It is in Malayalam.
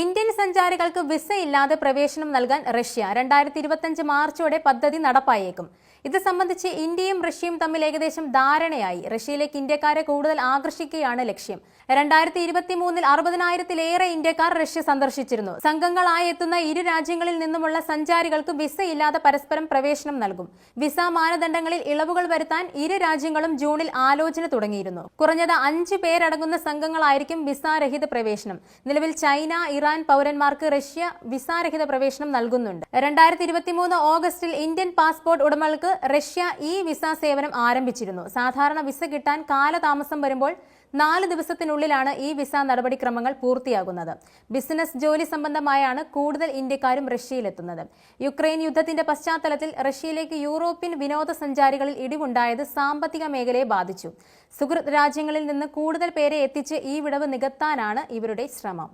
ഇന്ത്യൻ സഞ്ചാരികൾക്ക് വിസ ഇല്ലാതെ പ്രവേശനം നൽകാൻ റഷ്യ രണ്ടായിരത്തി ഇരുപത്തിയഞ്ച് മാർച്ചോടെ പദ്ധതി നടപ്പായേക്കും. ഇത് സംബന്ധിച്ച് ഇന്ത്യയും റഷ്യയും തമ്മിൽ ഏകദേശം ധാരണയായി. റഷ്യയിലേക്ക് ഇന്ത്യക്കാരെ കൂടുതൽ ആകർഷിക്കുകയാണ് ലക്ഷ്യം. രണ്ടായിരത്തി ഇരുപത്തി മൂന്നിൽ അറുപതിനായിരത്തിലേറെ ഇന്ത്യക്കാർ റഷ്യ സന്ദർശിച്ചിരുന്നു. സംഘങ്ങളായി എത്തുന്ന ഇരു രാജ്യങ്ങളിൽ നിന്നുമുള്ള സഞ്ചാരികൾക്ക് വിസ ഇല്ലാതെ പരസ്പരം പ്രവേശനം നൽകും. വിസ മാനദണ്ഡങ്ങളിൽ ഇളവുകൾ വരുത്താൻ ഇരു രാജ്യങ്ങളും ജൂണിൽ ആലോചന തുടങ്ങിയിരുന്നു. കുറഞ്ഞത് അഞ്ച് പേരടങ്ങുന്ന സംഘങ്ങളായിരിക്കും വിസാരഹിത പ്രവേശനം. നിലവിൽ ചൈന ഇറാൻ പൗരന്മാർക്ക് റഷ്യ വിസാരഹിത പ്രവേശനം നൽകുന്നുണ്ട്. രണ്ടായിരത്തി ഇരുപത്തിമൂന്ന് ഓഗസ്റ്റിൽ ഇന്ത്യൻ പാസ്പോർട്ട് ഉടമകൾക്ക് റഷ്യ ഇ വിസ സേവനം ആരംഭിച്ചിരുന്നു. സാധാരണ വിസ കിട്ടാൻ കാലതാമസം വരുമ്പോൾ നാല് ദിവസത്തിനുള്ളിലാണ് ഈ വിസ നടപടിക്രമങ്ങൾ പൂർത്തിയാകുന്നത്. ബിസിനസ് ജോലി സംബന്ധമായാണ് കൂടുതൽ ഇന്ത്യക്കാരും റഷ്യയിലെത്തുന്നത്. യുക്രൈൻ യുദ്ധത്തിന്റെ പശ്ചാത്തലത്തിൽ റഷ്യയിലേക്ക് യൂറോപ്യൻ വിനോദസഞ്ചാരികളിൽ ഇടിവുണ്ടായത് സാമ്പത്തിക മേഖലയെ ബാധിച്ചു. സുഹൃത് രാജ്യങ്ങളിൽ നിന്ന് കൂടുതൽ പേരെ എത്തിച്ച് ഈ വിടവ് നികത്താനാണ് ഇവരുടെ ശ്രമം.